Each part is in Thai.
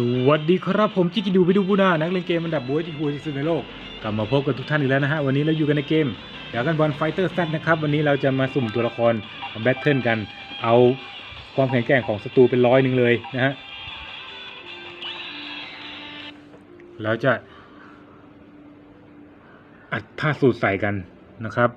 สวัสดีครับผมจิกิดูไปดูบูนานักเล่นเกมอันดับบัวที่หัวที่สุดในโลกกลับมาพบกับทุกท่านอีกแล้วนะฮะวันนี้เราอยู่กันในเกมดากันบอลไฟเตอร์ซันะครับวันนี้เราจะมาสุ่มตัวละครแบทเทิลกัน เอาความแข็งแกร่งของศัตรูเป็นร้อยหนึ่งเลยนะฮะเราจะอัดท่าสูตรใส่กันนะครับ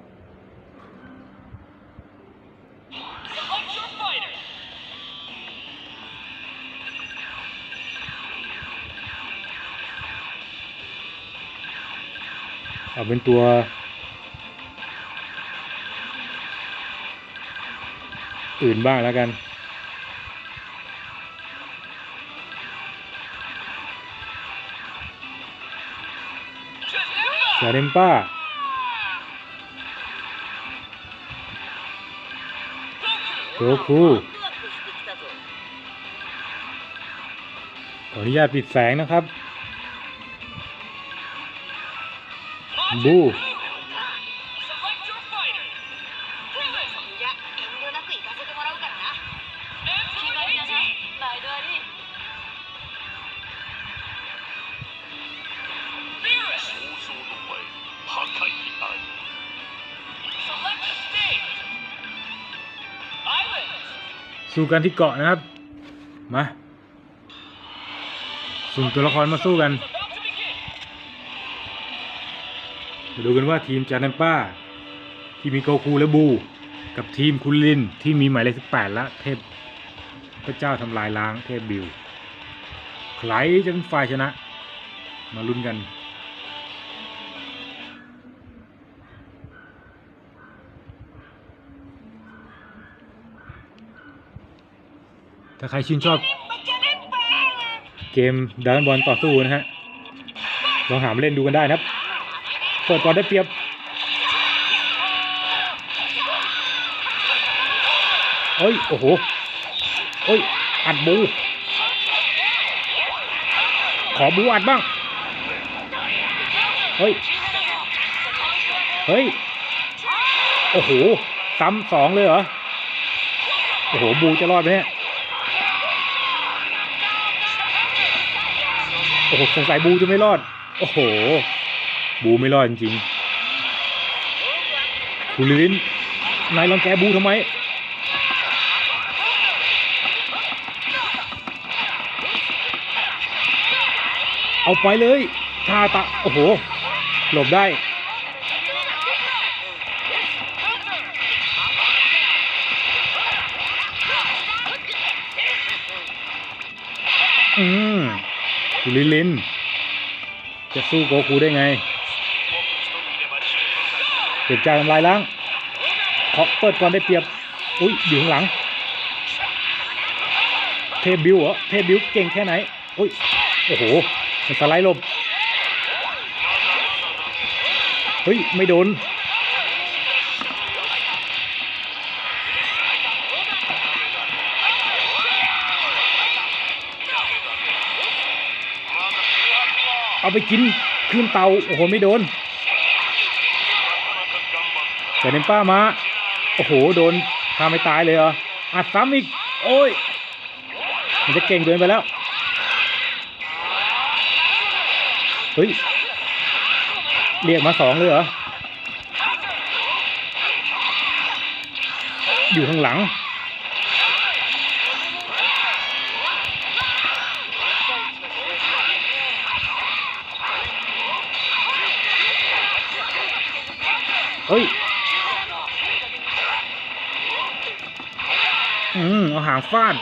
เอาเป็นตัว อื่นบ้างแล้วกันเสือเดมป้าโกคูขออนุญาตปิดแสงนะครับ บูสู้กันที่เกาะนะครับ มาสุ่มตัวละครมาสู้กัน ดูกันว่าทีมจานันป้า ที่มีโกคูและบู กับทีมคุณลินที่มีหมายเลข18แปดละเทพพระเจ้าทำลายล้างเทพบิวใครจะเป็นฝ่ายชนะ มาลุ้นกันถ้าใครชื่นชอบเกมดานบอลต่อสู้นะฮะ ลองหามาเล่นดูกันได้นะครับ ปิดก่อนได้เปรียบเฮ้ย โอ้โหเฮ้ย อัดบู ขอบูอัดบ้าง เฮ้ย เฮ้ย โอ้โห ซ้ำสองเลยเหรอ โอ้โห บูจะรอดไหมเนี่ย โอ้โห สงสัยบูจะไม่รอด โอ้โห บูไม่รอดจริงๆคุณลินนายรังแกบูทำไมเอาไปเลยทาตะ โอ้โห หลบได้ อืมคุณลิลิน จะสู้โกคูได้ไง เก็บใจทำลายล้างขอเปิดก่อนได้เปรียบ อุ้ยอยู่ข้างหลัง เทบิวเหรอ เทบิวเก่งแค่ไหน อุ้ย โอ้โห มันสไลด์ลบ เฮ้ย ไม่โดน เอาไปกินขึ้นเตา โอ้โห ไม่โดน แต่เนมป้ามา โอ้โห โดนทำไม่ตายเลยเหรอ อัดซ้ำอีก โอ้ย มันจะเก่งเกินไปแล้ว เฮ้ย เรียกมาสองเลยเหรอ อยู่ข้างหลัง เฮ้ย อืมเอาหางฟาด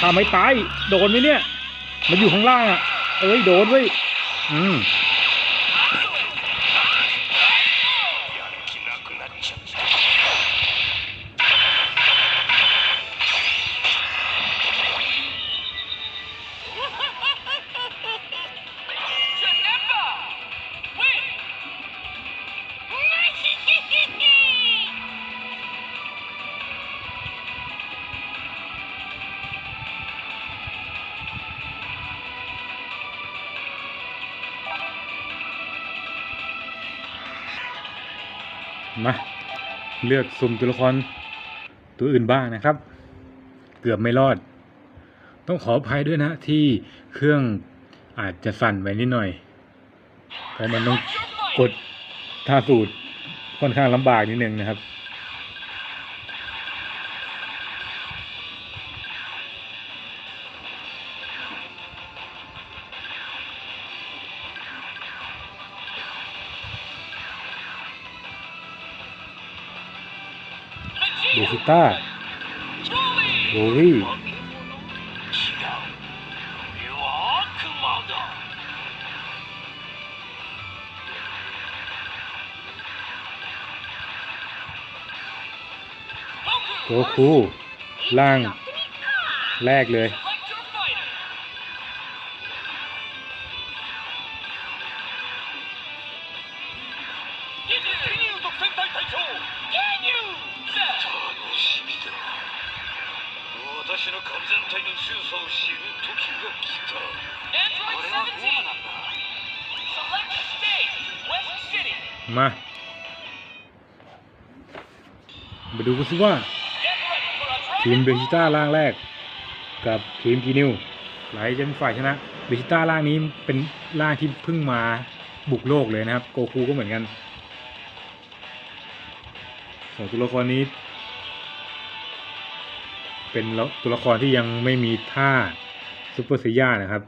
ถ้าไม่ตาย โดนไหมเนี่ย มันอยู่ข้างล่างอะ เอ้ย โดนเว้ย อืม มาเลือกสุ่มตัวละครตัวอื่นบ้างนะครับ เกือบไม่รอด ต้องขออภัยด้วยนะที่เครื่องอาจจะสั่นไปนิดหน่อยเพราะมันต้องกดท่าสูตรค่อนข้างลำบากนิดนึงนะครับ ต้าโรวี่โกคูล่างแรกเลย ว่า ทีมเบจิต้าล่างแรก กับทีมกีนิวไหลจะเป็นฝ่ายชนะเบจิต้าล่างนี้เป็นล่างที่เพิ่งมาบุกโลกเลยนะครับ โกคูก็เหมือนกันสองตัวละครนี้ เป็นตัวละครที่ยังไม่มีท่าซุปเปอร์เซียานะครับ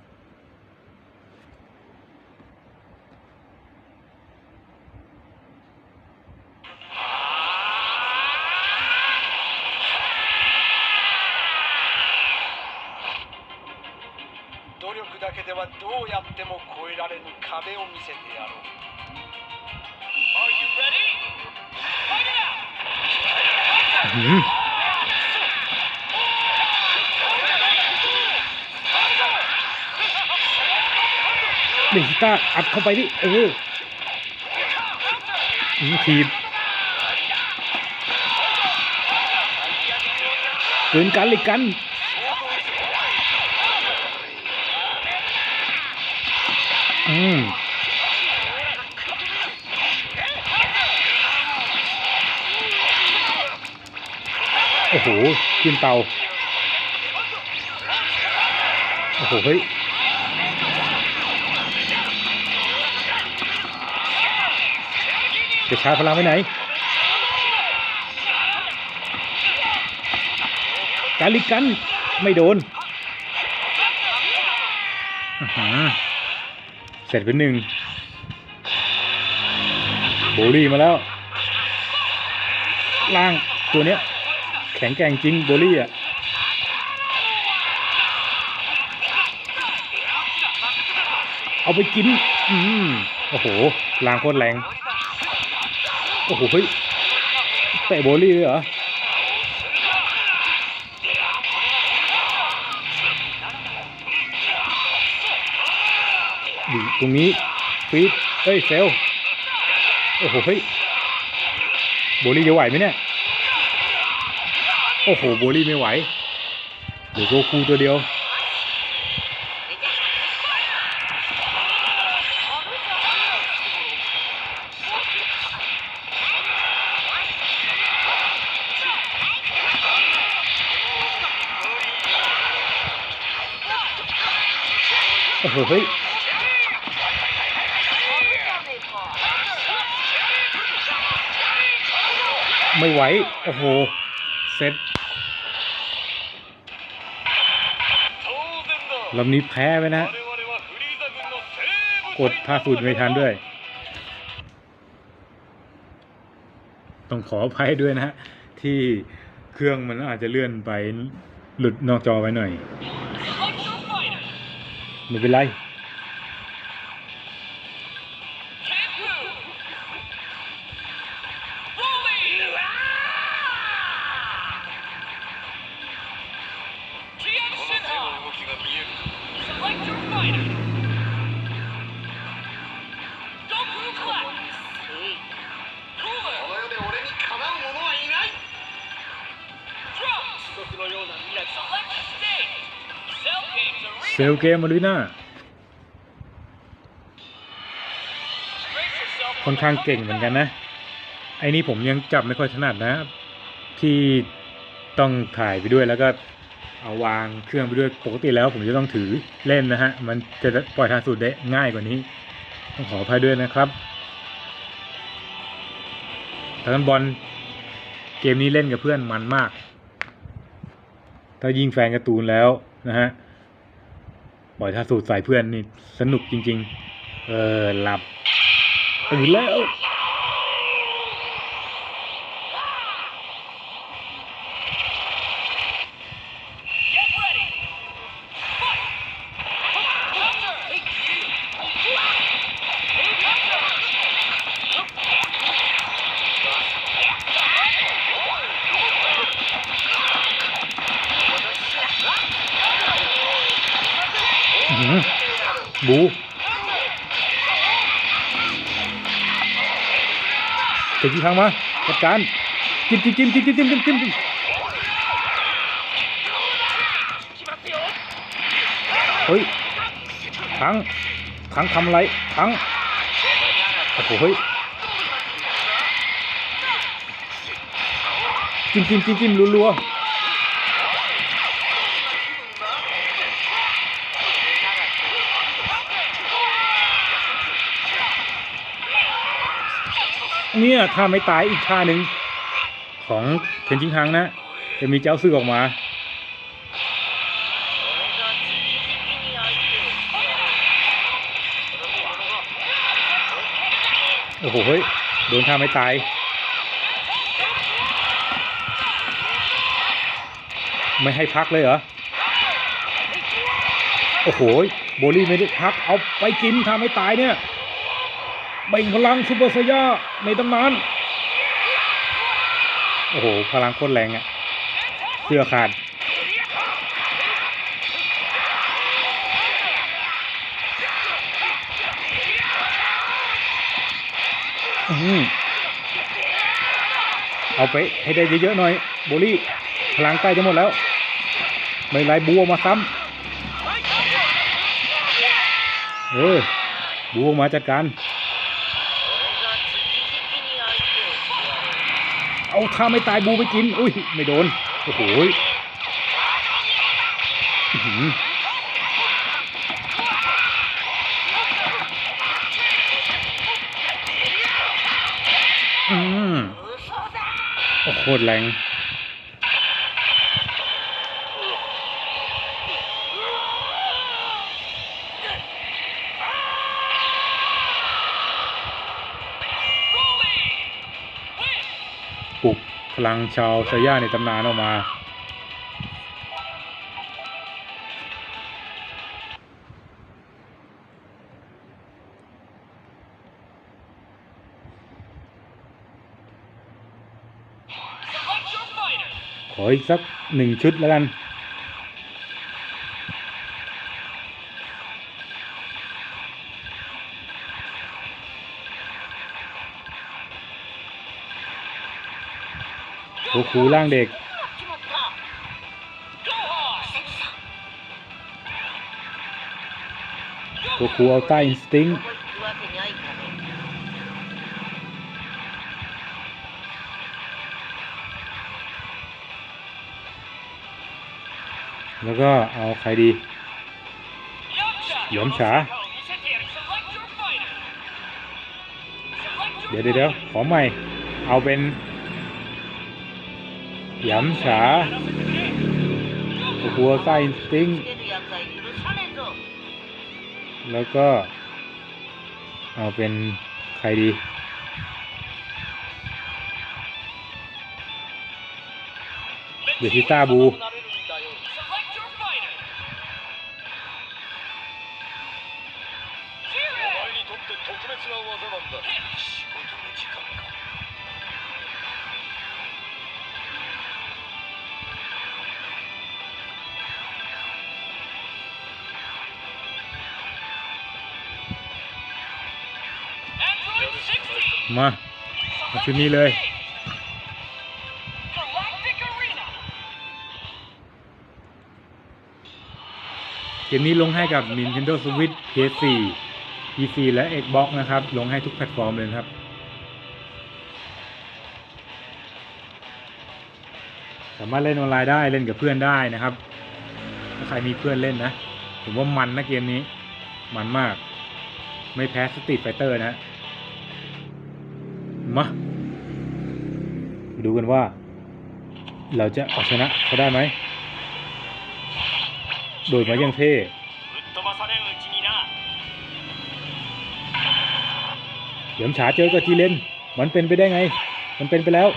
はどうやっても越えられぬ壁を見せてやろう Are you ready? Fight it out. อื้อหือเบจิต้าอัดเข้าไปดิเอออื้อทีบเกินกันเลยกัน อืมโอ้โหขึ้นเตา โอ้โห เฮ้ย จะชาร์จพลังไปไหน กาลิกัน ไม่โดน อื้อหือ เสร็จเป็นหนึ่งโบลี่มาแล้ว ล่างตัวเนี้ย แข็งแกร่งจริงโบลี่อะเอาไปกิน อืมโอ้โหล่างโคตรแรง โอ้โห เฮ้ยเตะโบลี่เลยเหรอ อยู่ตรงนี้ฟีดเฮ้ยเซลโอ้โหเฮ้ยโบลี่จะไหวไหมเนี่ย โอ้โหโบลี่ไม่ไหวเหลือโกคูตัวเดียวโอ้โหเฮ้ย ไม่ไหว โอ้โห เซตลำนี้แพ้ไปนะ กดพาสูตรไม่ทันด้วย ต้องขออภัยด้วยนะ ที่เครื่องมันอาจจะเลื่อนไปหลุดนอกจอไปหน่อย ไม่เป็นไร เซลเกมมาด้วยนะค่อนข้างเก่งเหมือนกันนะ ไอ้นี่ผมยังจับไม่ค่อยถนัดนะ ที่ต้องถ่ายไปด้วยแล้วก็เอาวางเครื่องไปด้วยปกติแล้วผมจะต้องถือเล่นนะฮะ มันจะปล่อยทางสูตรได้ง่ายกว่านี้ ต้องขออภัยด้วยนะครับทางบอลเกมนี้เล่นกับเพื่อนมันมาก ถ้ายิงแฟนการ์ตูนแล้วนะฮะปล่อยท่าสูตรใส่เพื่อนนี่สนุกจริง ๆ เออหลับตื่นแล้ว เจ็บที่ทางมาจัดการจิ้มจิ้มจิ้มจิ้มจิ้มจิ้มจิ้มจิ้มเฮ้ยทั้งทั้งทำอะไรทั้งโอ้โหเฮ้ยจิ้มจิ้มจิ้มจิ้มรัวๆ เนี่ยถ้าไม่ตายอีกท่าหนึ่งของเทนจิงฮังนะ จะมีเจ้าซื้อออกมา โอ้โหเฮ้ยโดนท่าไม่ตายไม่ให้พักเลยเหรอ โอ้โห โบลี่ไม่ได้พัก เอาไปกินท่าไม่ตายเนี่ย เบ่งพลังซูเปอร์ไซย่าในตำนาน โอ้โห พลังโคตรแรงอะเสื้อขาดอเอาไปให้ได้เยอะๆหน่อย โบลี่ พลังใกล้จะหมดแล้ว ไม่ไรบัวมาซ้ำเออบัวมาจัดการ เอาถ้าไม่ตายบูไปกิน อุ้ย ไม่โดน โอ้โหอืมโอ้โหโคตรแรง พลังชาวไซย่าในตำนานออกมาขออีกสักหนึ่งชุดแล้วกัน โคคูร่างเด็ก Go hard. โคคูอัลต้อินสติ้งแล้วก็เอาใครดีหยอมฉา เดี๋ยวเดี๋ยวขอใหม่ เอาเป็น หยำฉาโคคูอัลต้าอินสติ้ง แล้วก็ เอาเป็นใครดี เดชิต้าบู มาเอาชุดนี้เลย เกมนี้ลงให้กับ Nintendo Switch PS4 PC และ Xbox นะครับ ลงให้ทุกแพลตฟอร์มเลยครับสามารถเล่นออนไลน์ได้เล่นกับเพื่อนได้นะครับ ถ้าใครมีเพื่อนเล่นนะ ผมว่ามันนะเกมนี้ มันมาก ไม่แพ้สตรีทไฟเตอร์นะ มาดูกันว่า เราจะเอาชนะเขาได้ไหม โดยมายังเท่เหลี่มฉาเจอกับทีเลน มันเป็นไปได้ไง มันเป็นไปแล้ว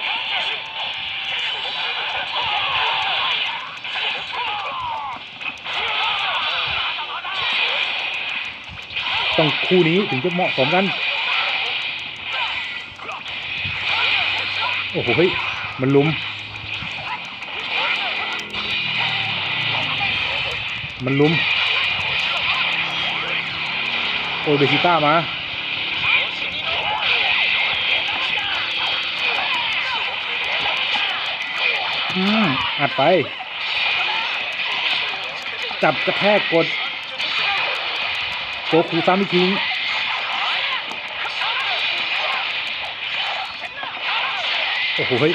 ต้องคู่นี้ถึงจะเหมาะสมกัน โอ้โหเฮ้ยมันลุม มันลุม โอ้เบชิต้ามาอืมอัดไป จับกระแทกกดโกคูซ้ำอีกที โอ้โหเฮ้ย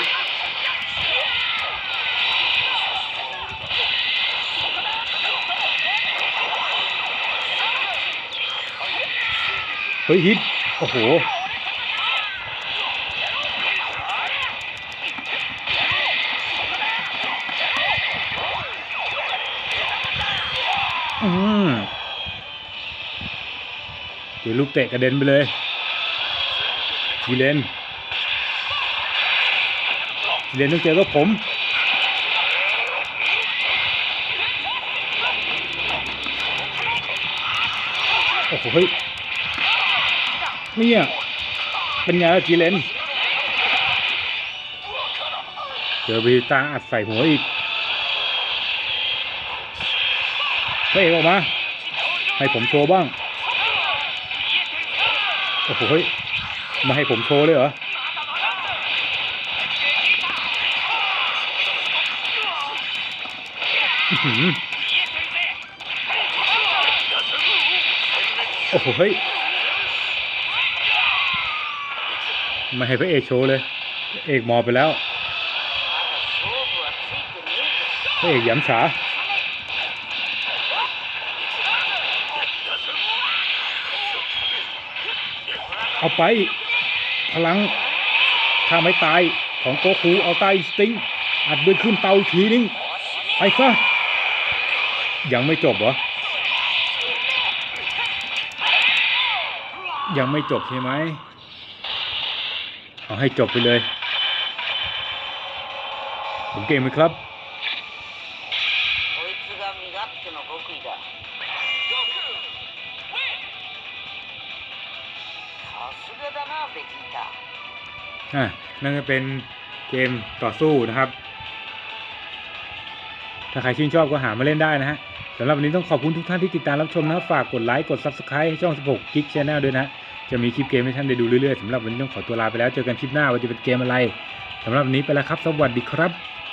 เฮ้ยฮิตโอ้โหอืมเดี๋ยวลูกเตะกระเด็นไปเลยทีเลน ทีเลนต้องเจอกับผมโอ้โหเฮ้ยเนี่ยเป็นไงล่ะทีเลนเจอวีตาอัดใส่หัวอีกพระเอกออกมา ให้ผมโชว์บ้าง โอ้โหมาให้ผมโชว์เลยเหรอ โอ้โหเฮ้ยไมาให้พระเอกโชว์เลย เอกมอไปแล้ว พระเอกหยำฉาเอาไป พลังถ้าไม่ตายของโกคูเอาใต้สติงอัดด้วยขึ้นเตาอีกทีนึง ไปซะ ยังไม่จบเหรอ ยังไม่จบใช่ไหมเอาให้จบไปเลย ผมเก่งไหมครับ นั่นจะเป็นเกมต่อสู้นะครับ ถ้าใครชื่นชอบก็หามาเล่นได้นะฮะสำหรับวันนี้ต้องขอบคุณทุกท่านที่ติดตามรับชมนะฝากกดไลค์กด Subscribe ให้ช่อง 16 g i g Channel ด้วยนะจะมีคลิปเกมให้ท่านได้ดูเรื่อยๆสำหรับวันนี้ต้องขอตัวลาไปแล้วเจอกันคลิปหน้าว่าจะเป็นเกมอะไรสำหรับวันนี้ไปแล้วครับ สวัสดีครับ